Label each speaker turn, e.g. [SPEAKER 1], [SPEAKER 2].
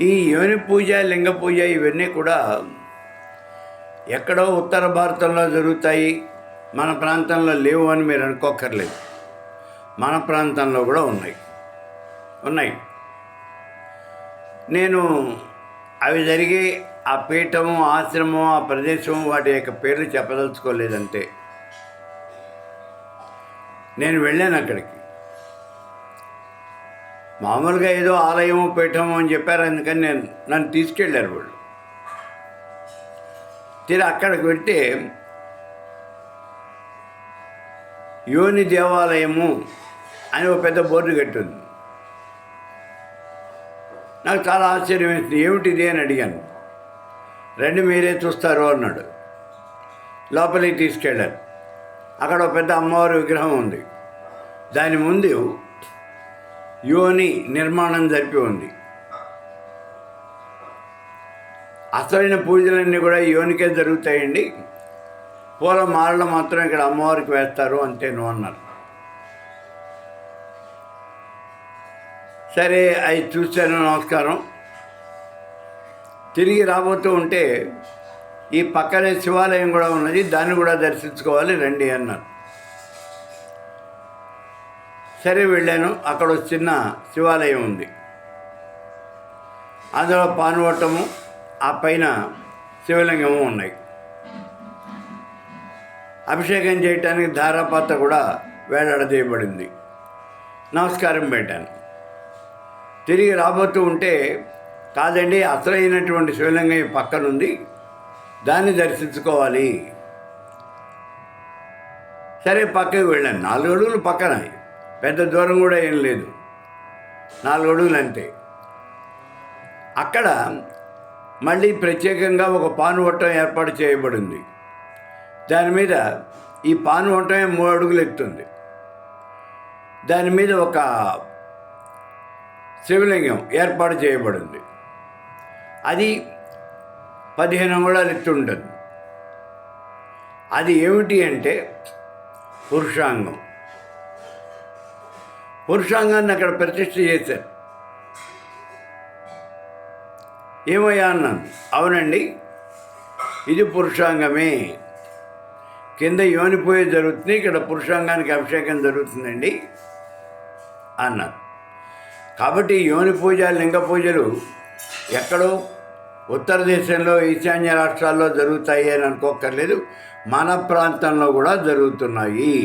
[SPEAKER 1] ఈ యోని పూజ లింగ పూజ ఇవన్నీ కూడా ఎక్కడో ఉత్తర భారతంలో జరుగుతాయి. మన ప్రాంతంలో లేవు అని మీరు అనుకోకర్లేదు మన ప్రాంతంలో కూడా ఉన్నాయి. ఉన్నాయి. నేను అవి జరిగే ఆ పీఠము ఆశ్రమం ఆ ప్రదేశం వాటి యొక్క పేర్లు చెప్పదలుచుకోలేదంటే నేను వెళ్ళాను అక్కడికి. మామూలుగా ఏదో ఆలయం పీఠం అని చెప్పారు అందుకని నేను నన్ను తీసుకెళ్ళారు వాళ్ళు. తీరా అక్కడికి వెళ్తే యోని దేవాలయము అని ఒక పెద్ద బోర్డు కట్టింది. నాకు చాలా ఆశ్చర్యం వేసింది ఏమిటిది అని అడిగాను. రెండు మీరే చూస్తారు అన్నాడు. లోపలికి తీసుకెళ్ళారు అక్కడ ఒక పెద్ద అమ్మవారి విగ్రహం ఉంది. దాని ముందు యోని నిర్మాణం జరిపి ఉంది. అసలైన పూజలన్నీ కూడా యోనికే జరుగుతాయండి. పూల మాలలు మాత్రం ఇక్కడ అమ్మవారికి వేస్తారు అంతేను అన్నారు. సరే అవి చూశాను నమస్కారం. తిరిగి రాబోతూ ఉంటే ఈ పక్కనే శివాలయం కూడా ఉన్నది దాన్ని కూడా దర్శించుకోవాలి రండి అన్నారు. సరే వెళ్ళాను. అక్కడ చిన్న శివాలయం ఉంది. అందులో పానువట్టము ఆ పైన శివలింగము ఉన్నాయి. అభిషేకం చేయటానికి ధారాపాత్ర కూడా వేలాడదీయబడింది. నమస్కారం పెట్టాను. తిరిగి రాబోతూ ఉంటే కాదండి అసలైనటువంటి శివలింగం పక్కనుంది. దాన్ని దర్శించుకోవాలి. సరే పక్కకి వెళ్ళాను. నాలుగు అడుగులు పక్కన. పెద్ద దూరం కూడా ఏం లేదు. నాలుగు అడుగులు అంతే. అక్కడ మళ్ళీ ప్రత్యేకంగా ఒక పానువట్టం ఏర్పాటు చేయబడింది. దాని మీద ఈ పానువట్టమే మూడు అడుగులు ఎత్తుంది దాని మీద ఒక శివలింగం ఏర్పాటు చేయబడింది. అది పదిహేను అంగుళాలు ఎత్తు ఉంటుంది. అది ఏమిటి అంటే పురుషాంగం. పురుషాంగాన్ని అక్కడ ప్రతిష్ఠ చేశారు. ఏమయ్యా అన్నాను. అవునండి ఇది పురుషాంగమే. కింద యోనిపోయే జరుగుతుంది ఇక్కడ పురుషాంగానికి అభిషేకం జరుగుతుందండి అన్నారు కాబట్టి యోని పూజ లింగ పూజలు ఎక్కడో ఉత్తర దేశంలో ఈశాన్య రాష్ట్రాల్లో జరుగుతాయి అని అనుకోక్కర్లేదు మన ప్రాంతంలో కూడా జరుగుతున్నాయి.